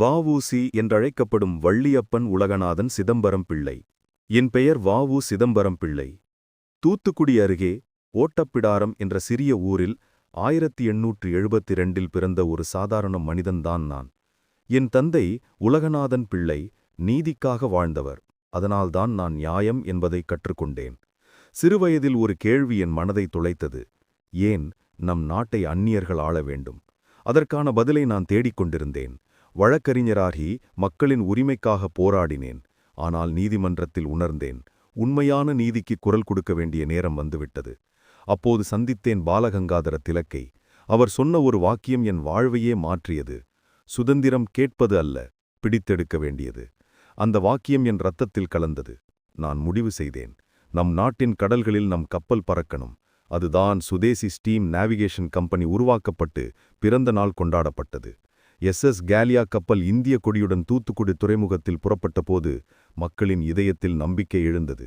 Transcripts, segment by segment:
வஉசி என்றழைக்கப்படும் வள்ளியப்பன் உலகநாதன் சிதம்பரம் பிள்ளை என் பெயர் வஉ சிதம்பரம் பிள்ளை தூத்துக்குடி அருகே ஓட்டப்பிடாரம் என்ற சிறிய ஊரில் ஆயிரத்தி எண்ணூற்று எழுபத்தி ரெண்டில் பிறந்த ஒரு சாதாரண மனிதன்தான் நான். என் தந்தை உலகநாதன் பிள்ளை நீதிக்காக வாழ்ந்தவர். அதனால்தான் நான் நியாயம் என்பதை கற்றுக்கொண்டேன். சிறுவயதில் ஒரு கேள்வி என் மனதை துளைத்தது ஏன்? நம் நாட்டை அந்நியர்கள் ஆள வேண்டும். அதற்கான பதிலை நான் தேடிக் கொண்டிருந்தேன் வழக்கறிஞராகி மக்களின் உரிமைக்காக போராடினேன். ஆனால் நீதிமன்றத்தில் உணர்ந்தேன் உண்மையான நீதிக்கு குரல் கொடுக்க வேண்டிய நேரம் வந்துவிட்டது. அப்போது சந்தித்தேன் பாலகங்காதர திலக்கை. அவர் சொன்ன ஒரு வாக்கியம் என் வாழ்வையே மாற்றியது. சுதந்திரம் கேட்பது அல்ல பிடித்தெடுக்க வேண்டியது. அந்த வாக்கியம் என் ரத்தத்தில் கலந்தது. நான் முடிவு செய்தேன் நம் நாட்டின் கடல்களில் நம் கப்பல் பறக்கணும். அதுதான் சுதேசி ஸ்டீம் நேவிகேஷன் கம்பெனி உருவாக்கப்பட்டு பிறந்த நாள் கொண்டாடப்பட்டது. எஸ் எஸ் கேலியா கப்பல் இந்திய கொடியுடன் தூத்துக்குடி துறைமுகத்தில் புறப்பட்டபோது மக்களின் இதயத்தில் நம்பிக்கை எழுந்தது.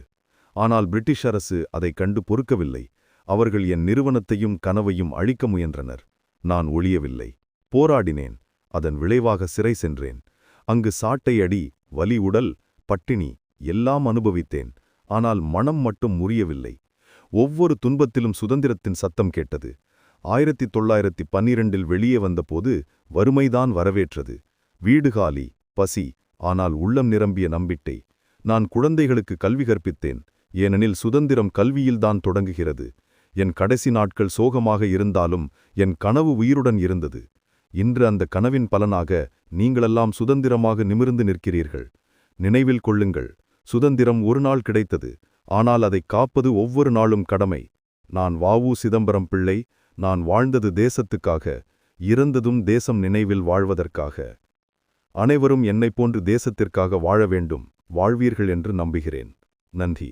ஆனால் பிரிட்டிஷ் அரசு அதை கண்டு பொறுக்கவில்லை. அவர்கள் என் நிறுவனத்தையும் கனவையும் அழிக்க முயன்றனர். நான் ஒழியவில்லை. போராடினேன். அதன் விளைவாக சிறை சென்றேன். அங்கு சாட்டை அடி வலி உடல் பட்டினி எல்லாம் அனுபவித்தேன். ஆனால் மனம் மட்டும் முறியவில்லை. ஒவ்வொரு துன்பத்திலும் சுதந்திரத்தின் சத்தம் கேட்டது. ஆயிரத்தி தொள்ளாயிரத்தி பன்னிரண்டில் வெளியே வந்தபோது வறுமைதான் வரவேற்றது. வீடுகாலி பசி ஆனால் உள்ளம் நிரம்பிய நம்பிட்டை நான் குழந்தைகளுக்கு கல்வி கற்பித்தேன் ஏனெனில் சுதந்திரம் கல்வியில்தான் தொடங்குகிறது. என் கடைசி நாட்கள் சோகமாக இருந்தாலும் என் கனவு உயிருடன் இருந்தது. இன்று அந்த கனவின் பலனாக நீங்களெல்லாம் சுதந்திரமாக நிமிர்ந்து நிற்கிறீர்கள். நினைவில் கொள்ளுங்கள் சுதந்திரம் ஒரு நாள் கிடைத்தது ஆனால் அதை காப்பது ஒவ்வொரு நாளும் கடமை. நான் வாவு சிதம்பரம் பிள்ளை நான் வாழ்ந்தது தேசத்துக்காக இறந்ததும் தேசம் நினைவில் வாழ்வதற்காக. அனைவரும் என்னைப் போன்று தேசத்திற்காக வாழ வேண்டும் வாழ்வீர்கள் என்று நம்புகிறேன். நன்றி.